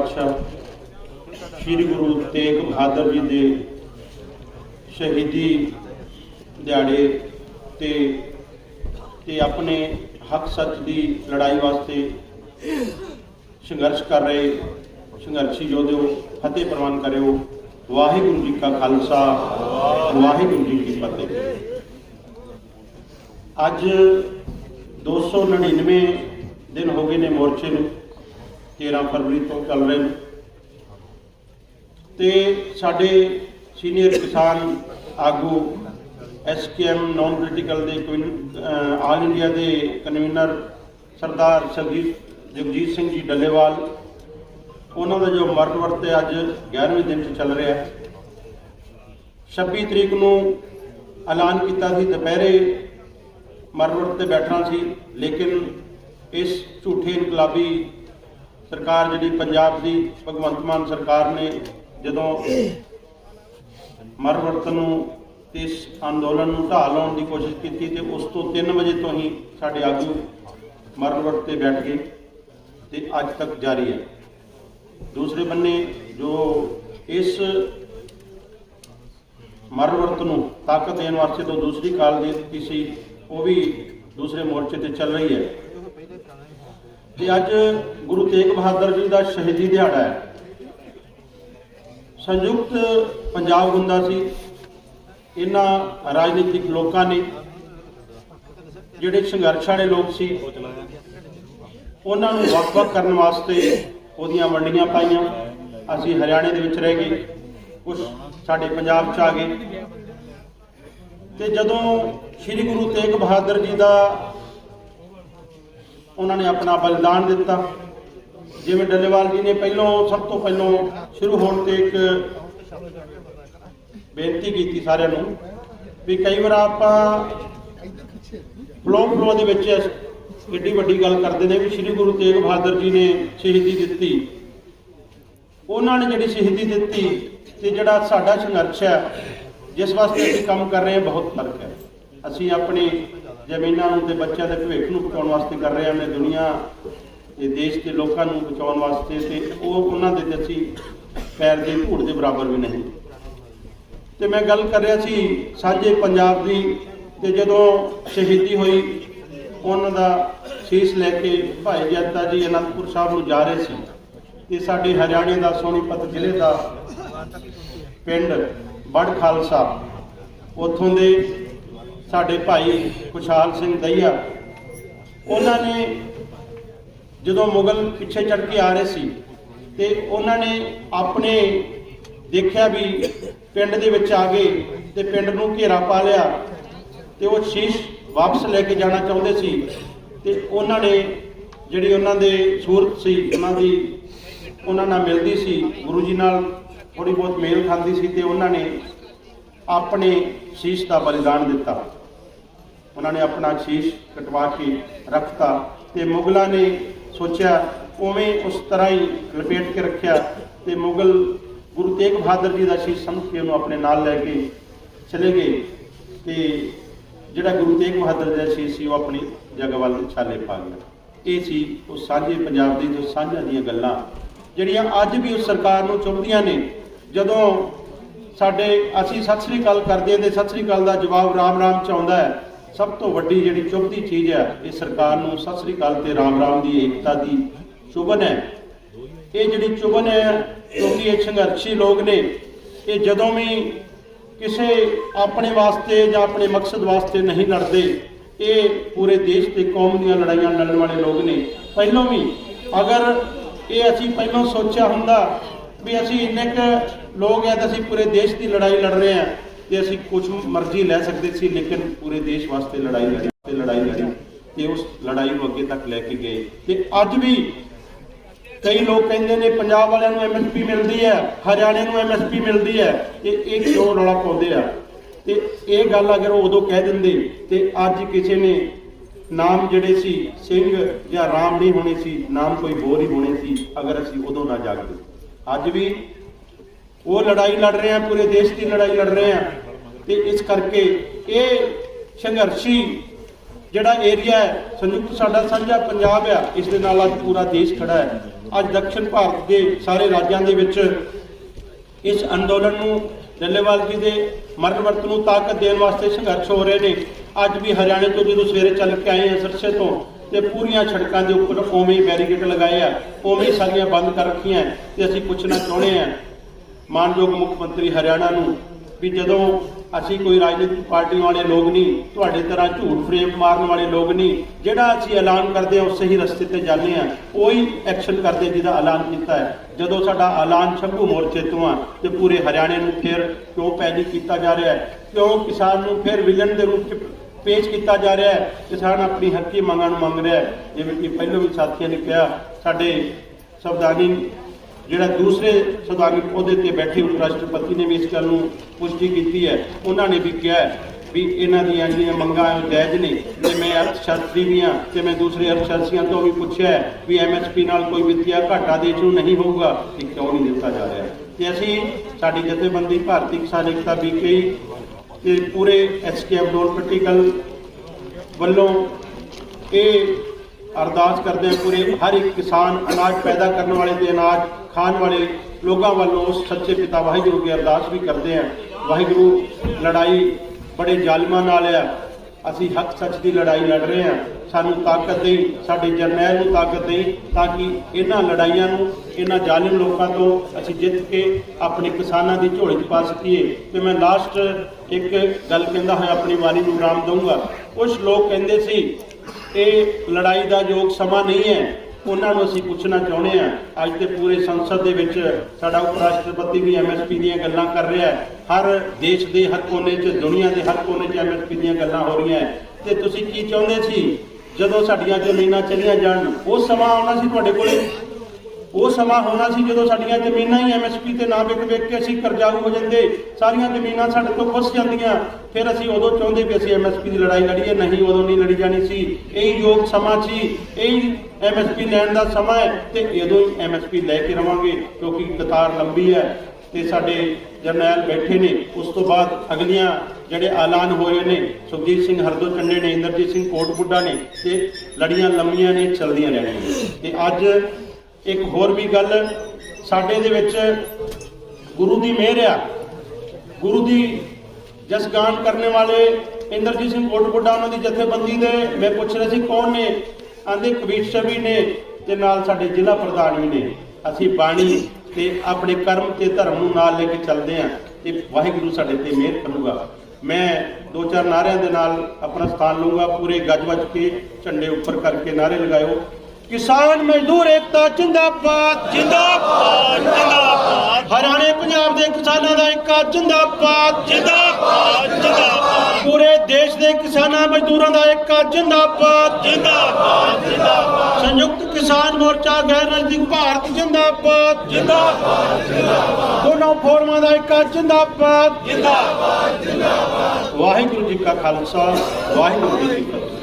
ਪਾਤਸ਼ਾਹ ਸ੍ਰੀ ਗੁਰੂ ਤੇਗ ਬਹਾਦਰ ਜੀ ਦੇ ਸ਼ਹੀਦੀ ਦਿਹਾੜੇ ਤੇ ਤੇ ਆਪਣੇ ਹੱਕ ਸੱਚ ਦੀ ਲੜਾਈ ਵਾਸਤੇ ਸੰਘਰਸ਼ ਕਰ ਰਹੇ ਸੰਘਰਸ਼ੀ ਯੋਧਿਓ, ਫਤਿਹ ਪ੍ਰਵਾਨ ਕਰਿਓ। ਵਾਹਿਗੁਰੂ ਜੀ ਕਾ ਖਾਲਸਾ, ਵਾਹਿਗੁਰੂ ਜੀ ਕੀ ਫਤਿਹ। ਅੱਜ 299 ਦਿਨ ਹੋ ਗਏ ਨੇ ਮੋਰਚੇ ਨੂੰ। 13 ਫਰਵਰੀ ਤੋਂ ਚੱਲ ਰਹੇ ਨੇ। ਤੇ ਸਾਡੇ ਸੀਨੀਅਰ ਕਿਸਾਨ ਆਗੂ ਐਸਕੇਐਮ ਨਾਨ ਪੋਲੀਟੀਕਲ ਦੇ ਕਨਵੀਨ- ਆਲ ਇੰਡੀਆ ਦੇ ਕਨਵੀਨਰ ਸਰਦਾਰ ਸਰਜੀਤ ਜਗਜੀਤ ਸਿੰਘ ਜੀ ਡੱਲੇਵਾਲ, ਉਹਨਾਂ ਦਾ ਜੋ ਮਰਨ ਵਰਤੇ ਅੱਜ 11ਵੇਂ ਦਿਨ 'ਚ ਚੱਲ ਰਿਹਾ ਹੈ। 26 ਤਰੀਕ ਨੂੰ ਐਲਾਨ ਕੀਤਾ ਸੀ, ਦੁਪਹਿਰੇ ਮਰਨ ਵਰਤੇ ਬੈਠਣਾ ਸੀ, ਲੇਕਿਨ ਇਸ ਝੂਠੇ ਇਨਕਲਾਬੀ ਸਰਕਾਰ ਜਿਹੜੀ ਪੰਜਾਬ ਦੀ ਭਗਵੰਤ ਮਾਨ ਸਰਕਾਰ ਨੇ ਜਦੋਂ ਮਰਨ ਵਰਤ ਨੂੰ ਤੇ ਇਸ ਅੰਦੋਲਨ ਨੂੰ ਢਾਹ ਲਾਉਣ ਦੀ ਕੋਸ਼ਿਸ਼ ਕੀਤੀ ਤੇ ਉਸ ਤੋਂ 3 ਵਜੇ ਤੋਂ ਹੀ ਸਾਡੇ ਆਗੂ ਮਰਨ ਵਰਤ ਤੇ ਬੈਠ ਗਏ ਤੇ ਅੱਜ ਤੱਕ ਜਾਰੀ ਹੈ। ਦੂਸਰੇ ਬੰਨੇ ਜੋ ਇਸ ਮਰਨ ਵਰਤ ਨੂੰ ਤਾਕਤ ਦੇਣ ਵਾਸਤੇ ਤੋਂ ਦੂਸਰੀ ਕਾਲ ਦੇ ਦਿੱਤੀ ਸੀ, ਉਹ ਵੀ ਦੂਸਰੇ ਮੋਰਚੇ ਤੇ ਚੱਲ ਰਹੀ ਹੈ। ਤੇ ਅੱਜ ਗੁਰੂ ਤੇਗ ਬਹਾਦਰ ਜੀ ਦਾ ਸ਼ਹੀਦੀ ਦਿਹਾੜਾ ਹੈ। ਸੰਯੁਕਤ ਪੰਜਾਬ ਹੁੰਦਾ ਸੀ। ਇਹਨਾਂ ਰਾਜਨੀਤਿਕ ਲੋਕਾਂ ਨੇ ਜਿਹੜੇ ਸੰਘਰਸ਼ ਵਾਲੇ ਲੋਕ ਸੀ, ਉਹਨਾਂ ਨੂੰ ਵੱਖ-ਵੱਖ ਕਰਨ ਵਾਸਤੇ ਉਹਦੀਆਂ ਵੰਡੀਆਂ ਪਾਈਆਂ। ਅਸੀਂ ਹਰਿਆਣੇ ਦੇ ਵਿੱਚ ਰਹਿ ਗਏ ਕੁਝ ਸਾਡੇ ਪੰਜਾਬ 'ਚ ਆ ਗਏ। ਤੇ ਜਦੋਂ ਸ੍ਰੀ ਗੁਰੂ ਤੇਗ ਬਹਾਦਰ ਜੀ ਦਾ ਉਹਨਾਂ ਨੇ ਆਪਣਾ ਬਲਿਦਾਨ ਦਿੱਤਾ। ਜਿਵੇਂ ਡੱਲੇਵਾਲ ਜੀ ਨੇ ਪਹਿਲੋਂ ਸਭ ਤੋਂ ਪਹਿਲੋਂ ਸ਼ੁਰੂ ਹੋਣ ਤੇ ਇੱਕ ਬੇਨਤੀ ਕੀਤੀ ਸਾਰਿਆਂ ਨੂੰ ਵੀ ਕਈ ਵਾਰ ਆਪਾਂ ਫਲੋ ਫਲੋ ਦੇ ਵਿੱਚ ਏਡੀ ਵੱਡੀ ਗੱਲ ਕਰਦੇ ਨੇ ਵੀ ਸ੍ਰੀ ਗੁਰੂ ਤੇਗ ਬਹਾਦਰ ਜੀ ਨੇ ਸ਼ਹੀਦੀ ਦਿੱਤੀ। ਉਹਨਾਂ ਨੇ ਜਿਹੜੀ ਸ਼ਹੀਦੀ ਦਿੱਤੀ ਤੇ ਜਿਹੜਾ ਸਾਡਾ ਸੰਘਰਸ਼ ਹੈ, ਜਿਸ ਵਾਸਤੇ ਅਸੀਂ ਕੰਮ ਕਰ ਰਹੇ ਹਾਂ, ਬਹੁਤ ਫ਼ਰਕ ਹੈ। ਅਸੀਂ ਆਪਣੀ ਜ਼ਮੀਨਾਂ ਨੂੰ ਤੇ ਬੱਚਿਆਂ ਦੇ ਭਵਿੱਖ ਨੂੰ ਬਚਾਉਣ ਵਾਸਤੇ ਕਰ ਰਹੇ ਹਾਂ ਨੇ ਦੁਨੀਆ ਤੇ ਦੇਸ਼ ਦੇ ਲੋਕਾਂ ਨੂੰ ਬਚਾਉਣ ਵਾਸਤੇ ਤੇ ਉਹ ਉਹਨਾਂ ਦੇ ਤੇ ਅਸੀਂ ਪੈਰ ਦੇ ਧੂੜ ਦੇ ਬਰਾਬਰ ਵੀ ਨਹੀਂ। ਤੇ ਮੈਂ ਗੱਲ ਕਰ ਰਿਹਾ ਸੀ ਸਾਂਝੇ ਪੰਜਾਬ ਦੀ ਤੇ ਜਦੋਂ ਸ਼ਹੀਦੀ ਹੋਈ, ਉਹਨਾਂ ਦਾ ਸੀਸ ਲੈ ਕੇ ਭਾਈ ਜੱਤਾ ਜੀ ਅਨੰਦਪੁਰ ਸਾਹਿਬ ਨੂੰ ਜਾ ਰਹੇ ਸੀ। ਤੇ ਸਾਡੇ ਹਰਿਆਣੇ ਦਾ ਸੋਨੀਪਤ ਜ਼ਿਲ੍ਹੇ ਦਾ ਪਿੰਡ ਬੜ ਖਾਲਸਾ ਉੱਥੋਂ ਦੇ ਸਾਡੇ ਭਾਈ ਖੁਸ਼ਹਾਲ ਸਿੰਘ ਦਈਆ, ਉਹਨਾਂ ਨੇ ਜਦੋਂ ਮੁਗਲ ਪਿੱਛੇ ਚੜ ਕੇ ਆ ਰਹੇ ਸੀ ਤੇ ਉਹਨਾਂ ਨੇ ਆਪਣੇ ਦੇਖਿਆ ਵੀ ਪਿੰਡ ਦੇ ਵਿੱਚ ਆ ਗਏ ਤੇ ਪਿੰਡ ਨੂੰ ਘੇਰਾ ਪਾ ਲਿਆ ਤੇ ਉਹ ਸ਼ੀਸ਼ ਵਾਪਸ ਲੈ ਕੇ ਜਾਣਾ ਚਾਹੁੰਦੇ ਸੀ ਤੇ ਉਹਨਾਂ ਨੇ ਜਿਹੜੀ ਉਹਨਾਂ ਦੇ ਸੂਰਤ ਸੀ, ਉਹਨਾਂ ਦੀ ਉਹਨਾਂ ਨਾਲ ਮਿਲਦੀ ਸੀ, ਗੁਰੂ ਜੀ ਨਾਲ ਥੋੜੀ ਬਹੁਤ ਮੇਲ ਖਾਂਦੀ ਸੀ ਤੇ ਉਹਨਾਂ ਨੇ ਆਪਣੇ ਸ਼ੀਸ਼ ਦਾ ਬਲੀਦਾਨ ਦਿੱਤਾ। ਉਹਨਾਂ ਨੇ ਆਪਣਾ ਸ਼ੀਸ਼ ਕਟਵਾ ਕੇ ਰੱਖਤਾ ਤੇ ਮੁਗਲਾਂ ਨੇ ਸੋਚਿਆ ਉਵੇਂ ਉਸ ਤਰ੍ਹਾਂ ਹੀ ਲਪੇਟ ਕੇ ਰੱਖਿਆ ਤੇ ਮੁਗਲ ਗੁਰੂ ਤੇਗ ਬਹਾਦਰ ਜੀ ਦਾ ਸ਼ੀਸ਼ ਸਮਝ ਕੇ ਉਹਨੂੰ ਆਪਣੇ ਨਾਲ ਲੈ ਕੇ ਚਲੇ ਗਏ ਤੇ ਜਿਹੜਾ ਗੁਰੂ ਤੇਗ ਬਹਾਦਰ ਦਾ ਸ਼ੀਸ਼ ਸੀ ਉਹ ਆਪਣੀ ਜਗ੍ਹਾ ਵੱਲ ਛਾਲੇ ਪਾ ਗਿਆ ਇਹ ਸੀ ਉਹ ਸਾਂਝੇ ਪੰਜਾਬ ਦੀ ਜੋ ਸਾਂਝਾਂ ਦੀਆਂ ਗੱਲਾਂ ਜਿਹੜੀਆਂ ਅੱਜ ਵੀ ਉਸ ਸਰਕਾਰ ਨੂੰ ਚੁਭਦੀਆਂ ਨੇ। ਜਦੋਂ ਸਾਡੇ ਅਸੀਂ ਸਤਿ ਸ੍ਰੀ ਅਕਾਲ ਕਰਦੇ ਹਾਂ ਤੇ ਸਤਿ ਸ੍ਰੀ ਅਕਾਲ ਦਾ ਜਵਾਬ ਰਾਮ ਰਾਮ ਚ ਆਉਂਦਾ ਹੈ। ਸਭ ਤੋਂ ਵੱਡੀ ਜਿਹੜੀ ਚੁੱਭਦੀ ਚੀਜ਼ ਹੈ, ਇਹ ਸਰਕਾਰ ਨੂੰ ਸਤਿ ਸ੍ਰੀ ਅਕਾਲ ਤੇ ਰਾਮ ਰਾਮ ਦੀ ਏਕਤਾ ਦੀ ਚੁਭਨ ਹੈ। ਇਹ ਜਿਹੜੀ ਚੁਭਨ ਹੈ, ਕਿਉਂਕਿ ਇਹ ਸੰਘਰਸ਼ੀ ਲੋਕ ਨੇ, ਇਹ ਜਦੋਂ ਵੀ ਕਿਸੇ ਆਪਣੇ ਵਾਸਤੇ ਜਾਂ ਆਪਣੇ ਮਕਸਦ ਵਾਸਤੇ ਨਹੀਂ ਲੜਦੇ, ਇਹ ਪੂਰੇ ਦੇਸ਼ ਤੇ ਕੌਮ ਦੀਆਂ ਲੜਾਈਆਂ ਲੜਨ ਵਾਲੇ ਲੋਕ ਨੇ। ਪਹਿਲਾਂ ਵੀ ਅਗਰ ਇਹ ਅਸੀਂ ਪਹਿਲਾਂ ਸੋਚਿਆ ਹੁੰਦਾ ਵੀ ਅਸੀਂ ਇੰਨੇ ਕੁ ਲੋਕ ਆ ਤਾਂ ਅਸੀਂ ਪੂਰੇ ਦੇਸ਼ ਦੀ ਲੜਾਈ ਲੜ ਰਹੇ ਹਾਂ ਤੇ ਅਸੀਂ ਕੁਝ ਮਰਜ਼ੀ ਲੈ ਸਕਦੇ ਸੀ, ਲੇਕਿਨ ਪੂਰੇ ਦੇਸ਼ ਵਾਸਤੇ ਲੜਾਈ ਲੜੀ, ਤੇ ਲੜਾਈ ਲੜੀ ਤੇ ਉਸ ਲੜਾਈ ਨੂੰ ਅੱਗੇ ਤੱਕ ਲੈ ਕੇ ਗਏ। ਤੇ ਅੱਜ ਵੀ ਕਈ ਲੋਕ ਕਹਿੰਦੇ ਨੇ, ਪੰਜਾਬ ਵਾਲਿਆਂ ਨੂੰ ਐਮਐਸਪੀ ਮਿਲਦੀ ਹੈ, ਹਰਿਆਣੇ ਨੂੰ ਐਮਐਸਪੀ ਮਿਲਦੀ ਹੈ, ਤੇ ਇਹ ਕਿਉਂ ਰੌਲਾ ਪਾਉਂਦੇ ਆ। ਤੇ ਇਹ ਗੱਲ ਅਗਰ ਉਹ ਉਦੋਂ ਕਹਿ ਦਿੰਦੇ, ਤੇ ਅੱਜ ਕਿਸੇ ਨੇ ਨਾਮ ਜਿਹੜੇ ਸੀ, ਸਿੰਘ ਜਾਂ ਰਾਮ ਨਹੀਂ ਹੋਣੇ ਸੀ, ਨਾਮ ਕੋਈ ਬੋਰ ਹੀ ਹੋਣੇ ਸੀ, ਅਗਰ ਅਸੀਂ ਉਦੋਂ ਨਾ ਜਾਗਦੇ। ਅੱਜ ਵੀ ਉਹ ਲੜਾਈ ਲੜ ਰਹੇ ਆ, ਪੂਰੇ ਦੇਸ਼ ਦੀ ਲੜਾਈ ਲੜ ਰਹੇ ਆ। ਤੇ ਇਸ ਕਰਕੇ ਇਹ ਸੰਘਰਸ਼ੀ ਜਿਹੜਾ ਏਰੀਆ ਹੈ, ਸੰਯੁਕਤ ਸਾਡਾ ਸਾਂਝਾ ਪੰਜਾਬ ਆ, ਇਸ ਦੇ ਨਾਲ ਅੱਜ ਪੂਰਾ ਦੇਸ਼ ਖੜਾ ਹੈ। ਅੱਜ ਦੱਖਣ ਭਾਰਤ ਦੇ ਸਾਰੇ ਰਾਜਾਂ ਦੇ ਵਿੱਚ ਇਸ ਅੰਦੋਲਨ ਨੂੰ ਡੱਲੇਵਾਲ ਜੀ ਦੇ ਮਰਨ ਵਰਤ ਨੂੰ ਤਾਕਤ ਦੇਣ ਵਾਸਤੇ ਸੰਘਰਸ਼ ਹੋ ਰਹੇ ਨੇ। ਅੱਜ ਵੀ ਹਰਿਆਣੇ ਤੋਂ ਜਦੋਂ ਸਵੇਰੇ ਚੱਲ ਕੇ ਆਏ ਹਾਂ ਸਰਸੇ ਤੋਂ, ਤੇ ਪੂਰੀਆਂ ਸੜਕਾਂ ਦੇ ਉੱਪਰ ਉਵੇਂ ਹੀ ਬੈਰੀਕੇਡ ਲਗਾਏ ਆ, ਉਵੇਂ ਹੀ ਸਾਰੀਆਂ ਬੰਦ ਕਰ ਰੱਖੀਆਂ ਤੇ ਅਸੀਂ ਪੁੱਛਣਾ ਚਾਹੁੰਦੇ ਆ ਮਾਨਯੋਗ ਮੁੱਖ ਮੰਤਰੀ ਹਰਿਆਣਾ ਨੂੰ ਵੀ ਜਦੋਂ ਅਸੀਂ ਕੋਈ ਰਾਜਨੀਤਿਕ ਪਾਰਟੀਆਂ ਵਾਲੇ ਲੋਕ ਨਹੀਂ, ਤੁਹਾਡੇ ਤਰ੍ਹਾਂ ਝੂਠ ਫਰੇਮ ਮਾਰਨ ਵਾਲੇ ਲੋਕ ਨਹੀਂ, ਜਿਹੜਾ ਅਸੀਂ ਐਲਾਨ ਕਰਦੇ ਹਾਂ, ਉਸੇ ਹੀ ਰਸਤੇ ਤੇ ਜਾਂਦੇ ਹਾਂ, ਉਹੀ ਐਕਸ਼ਨ ਕਰਦੇ ਜਿਹਦਾ ਐਲਾਨ ਕੀਤਾ ਹੈ। ਜਦੋਂ ਸਾਡਾ ਐਲਾਨ ਸ਼ੰਭੂ ਮੋਰਚੇ ਤੋਂ ਆ, ਤੇ ਪੂਰੇ ਹਰਿਆਣੇ ਨੂੰ ਫਿਰ ਕਿਉਂ ਪੈਦੀ ਕੀਤਾ ਜਾ ਰਿਹਾ ਹੈ? ਕਿਉਂ ਕਿਸਾਨ ਨੂੰ ਫਿਰ ਵਿਲਨ ਦੇ ਰੂਪ 'ਚ ਪੇਸ਼ ਕੀਤਾ ਜਾ ਰਿਹਾ ਹੈ? ਕਿਸਾਨ ਆਪਣੀ ਹੱਕੀ ਮੰਗਾਂ ਨੂੰ ਮੰਗ ਰਿਹਾ ਹੈ। ਜਿਵੇਂ ਕਿ ਪਹਿਲਾਂ ਵੀ ਸਾਥੀਆਂ ਨੇ ਕਿਹਾ, ਸਾਡੇ ਸੰਵਿਧਾਨੀ ਜਿਹੜਾ ਦੂਸਰੇ ਸੰਵਿਧਾਨਿਕ ਉਹਦੇ ਤੇ ਬੈਠੇ ਉਪ ਰਾਸ਼ਟਰਪਤੀ ਨੇ ਵੀ ਇਸ ਗੱਲ ਨੂੰ ਪੁਸ਼ਟੀ ਕੀਤੀ ਹੈ। ਉਹਨਾਂ ਨੇ ਵੀ ਕਿਹਾ ਵੀ ਇਹਨਾਂ ਦੀਆਂ ਜਿਹੜੀਆਂ ਮੰਗਾਂ ਉਹ ਜਾਇਜ਼ ਨੇ। ਤੇ ਮੈਂ ਅਰਥਸ਼ਾਸਤਰੀ ਵੀ ਹਾਂ ਤੇ ਮੈਂ ਦੂਸਰੇ ਅਰਥਸ਼ਾਸਤਰੀਆਂ ਤੋਂ ਵੀ ਪੁੱਛਿਆ ਹੈ ਵੀ ਐਮਐਸਪੀ ਨਾਲ ਕੋਈ ਵਿੱਤੀਆ ਘਾਟਾ ਦੇਸ਼ ਨੂੰ ਨਹੀਂ ਹੋਊਗਾ ਕਿ ਕਿਉਂ ਨਹੀਂ ਦਿੱਤਾ ਜਾ ਰਿਹਾ ਤੇ ਅਸੀਂ ਸਾਡੀ ਜਥੇਬੰਦੀ ਭਾਰਤੀ ਕਿਸਾਨ ਏਕਤਾ ਬੀਕੇ ਤੇ ਪੂਰੇ ਐਸਕੇਐਫ ਡੋਲ ਪਟੀਕਲ ਵੱਲੋਂ ਇਹ ਅਰਦਾਸ ਕਰਦੇ ਪੂਰੇ ਹਰ ਇੱਕ ਕਿਸਾਨ ਅਨਾਜ ਪੈਦਾ ਕਰਨ ਵਾਲੇ ਦੇ ਅਨਾਜ ਖਾਣ ਵਾਲੇ ਲੋਕਾਂ ਵੱਲੋਂ ਉਸ ਸੱਚੇ ਪਿਤਾ ਵਾਹਿਗੁਰੂ ਦੀ ਅਰਦਾਸ ਵੀ ਕਰਦੇ ਹਾਂ। ਵਾਹਿਗੁਰੂ, ਲੜਾਈ ਬੜੇ ਜ਼ਾਲਮਾਂ ਨਾਲ ਆ। ਅਸੀਂ ਹੱਕ ਸੱਚ ਦੀ ਲੜਾਈ ਲੜ ਰਹੇ ਹਾਂ। ਸਾਨੂੰ ਤਾਕਤ ਦੇ ਸਾਡੇ ਜਰਨੈਲ ਨੂੰ ਤਾਕਤ ਦੇ ਤਾਂ ਕਿ ਇਹਨਾਂ ਲੜਾਈਆਂ ਨੂੰ, ਇਹਨਾਂ ਜ਼ਾਲਿਮ ਲੋਕਾਂ ਤੋਂ ਅਸੀਂ ਜਿੱਤ ਕੇ ਆਪਣੇ ਕਿਸਾਨਾਂ ਦੀ ਝੋਲੀ 'ਚ ਪਾ ਸਕੀਏ। ਤੇ ਮੈਂ ਲਾਸਟ ਇੱਕ ਗੱਲ ਕਹਿੰਦਾ ਹੋਇਆ ਆਪਣੀ ਬਾਣੀ ਨੂੰ ਵਿਰਾਮ ਦਊਂਗਾ। ਕੁਝ ਲੋਕ ਕਹਿੰਦੇ ਸੀ, ਇਹ ਲੜਾਈ ਦਾ ਯੋਗ ਸਮਾਂ ਨਹੀਂ ਹੈ। ਉਹਨਾਂ ਨੂੰ ਅਸੀਂ ਪੁੱਛਣਾ ਚਾਹੁੰਦੇ ਹਾਂ, ਅੱਜ ਤੇ ਪੂਰੇ ਸੰਸਦ ਦੇ ਵਿੱਚ ਸਾਡਾ ਉਪ ਰਾਸ਼ਟਰਪਤੀ ਵੀ ਐਮਐਸਪੀ ਦੀਆਂ ਗੱਲਾਂ ਕਰ ਰਿਹਾ ਹੈ। ਹਰ ਦੇਸ਼ ਦੇ ਹਰ ਕੋਨੇ 'ਚ, ਦੁਨੀਆ ਦੇ ਹਰ ਕੋਨੇ 'ਚ ਐਮਐਸਪੀ ਦੀਆਂ ਗੱਲਾਂ ਹੋ ਰਹੀਆਂ ਹੈ। ਤੇ ਤੁਸੀਂ ਕੀ ਚਾਹੁੰਦੇ ਸੀ? ਜਦੋਂ ਸਾਡੀਆਂ ਜ਼ਮੀਨਾਂ ਚਲੀਆਂ ਜਾਣ ਉਹ ਸਮਾਂ ਆਉਣਾ ਸੀ ਤੁਹਾਡੇ ਕੋਲੇ? ਉਹ ਸਮਾਂ ਹੋਣਾ ਸੀ ਜਦੋਂ ਸਾਡੀਆਂ ਜ਼ਮੀਨਾਂ ਹੀ ਐਮਐਸਪੀ ਤੇ ਨਾ ਵਿਕ ਵਿਕ ਕੇ ਅਸੀਂ ਕਰਜ਼ਾਊ ਹੋ ਜਾਂਦੇ, ਸਾਰੀਆਂ ਜ਼ਮੀਨਾਂ ਸਾਡੇ ਤੋਂ ਖੁੱਸ ਜਾਂਦੀਆਂ। ਫਿਰ ਅਸੀਂ ਉਦੋਂ ਚਾਹੁੰਦੇ ਵੀ ਅਸੀਂ ਐਮਐਸਪੀ ਦੀ ਲੜਾਈ ਲੜੀਏ, ਨਹੀਂ ਉਦੋਂ ਨਹੀਂ ਲੜੀ ਜਾਣੀ ਸੀ। ਇਹ ਯੋਗ ਸਮਾਂ ਸੀ, ਇਹ ਐਮਐਸਪੀ ਲੈਣ ਦਾ ਸਮਾਂ ਹੈ ਤੇ ਇਦੋਂ ਹੀ ਐਮਐਸਪੀ ਲੈ ਕੇ ਰਵਾਂਗੇ, ਕਿਉਂਕਿ ਕਤਾਰ ਲੰਬੀ ਹੈ ਤੇ ਸਾਡੇ ਜਰਨੈਲ ਬੈਠੇ ਨੇ। ਉਸ ਤੋਂ ਬਾਅਦ ਅਗਲੀਆਂ ਜਿਹੜੇ ਐਲਾਨ ਹੋਏ ਨੇ, ਸੁਖਜੀਤ ਸਿੰਘ ਹਰਦੋ ਚੰਨੇ ਨੇ, ਇੰਦਰਜੀਤ ਸਿੰਘ ਕੋਟਬੁੱਡਾ ਨੇ ਤੇ ਲੜੀਆਂ ਲੰਮੀਆਂ ਨੇ, ਚੱਲਦੀਆਂ ਰਹਿਣੀਆਂ ਨੇ। ਤੇ ਅੱਜ ਇੱਕ ਹੋਰ ਵੀ ਗੱਲ ਸਾਡੇ ਦੇ ਵਿੱਚ ਗੁਰੂ ਦੀ ਮਿਹਰ ਆ। ਗੁਰੂ ਦੀ ਜਸਗਾਨ ਕਰਨ ਵਾਲੇ ਇੰਦਰਜੀਤ ਸਿੰਘ ਕੋਟਬੁੱਡਾ ਉਹਨਾਂ ਦੀ ਜਥੇਬੰਦੀ ਦੇ ਮੈਂ ਪੁੱਛ ਰਿਹਾ ਸੀ, ਕੌਣ ਨੇ? ਆਂਦੇ ਕਬੀਰ ਸ਼ਬੀ ਨੇ ਤੇ ਨਾਲ ਸਾਡੇ ਜ਼ਿਲ੍ਹਾ ਪ੍ਰਧਾਨ ਵੀ ਨੇ। ਅਸੀਂ ਬਾਣੀ ਤੇ ਆਪਣੇ ਕਰਮ ਤੇ ਧਰਮ ਨੂੰ ਨਾਲ ਲੈ ਕੇ ਚੱਲਦੇ ਆਂ ਤੇ ਵਾਹਿਗੁਰੂ ਸਾਡੇ ਤੇ ਮਿਹਰ ਕਰੂਗਾ। ਮੈਂ ਦੋ ਚਾਰ ਨਾਰਿਆਂ ਦੇ ਨਾਲ ਆਪਣਾ ਸਥਾਨ ਲਊਂਗਾ, ਪੂਰੇ ਗੱਜ ਵੱਜ ਕੇ ਝੰਡੇ ਉੱਪਰ ਕਰਕੇ ਨਾਰੇ ਲਗਾਇਓ। ਕਿਸਾਨ ਮਜ਼ਦੂਰ ਏਕਤਾ ਜਿੰਦਾਬਾਦ ਜਿੰਦਾਬਾਦ ਜਿੰਦਾਬਾਦ ਹਰਿਆਣੇ ਪੰਜਾਬ ਦੇ ਕਿਸਾਨਾਂ ਦਾ ਏਕਾ ਜਿੰਦਾਬਾਦ ਜਿੰਦਾਬਾਦ ਜਿੰਦਾਬਾਦ ਪੂਰੇ ਦੇਸ਼ ਦੇ ਕਿਸਾਨਾਂ ਮਜ਼ਦੂਰਾਂ ਦਾ ਏਕਾ ਜਿੰਦਾਬਾਦ ਜਿੰਦਾਬਾਦ ਜਿੰਦਾਬਾਦ ਸੰਯੁਕਤ ਕਿਸਾਨ ਮੋਰਚਾ ਗੈਰ ਰਾਜਨੀਤਿਕ ਭਾਰਤ ਜਿੰਦਾਬਾਦ ਜਿੰਦਾਬਾਦ ਦੋਨੋਂ ਫੋਰਮਾਂ ਦਾ ਏਕਾ ਜਿੰਦਾਬਾਦ ਜਿੰਦਾਬਾਦ ਵਾਹਿਗੁਰੂ ਜੀ ਕਾ ਖਾਲਸਾ ਵਾਹਿਗੁਰੂ ਜੀ ਕੀ ਫਤਿਹ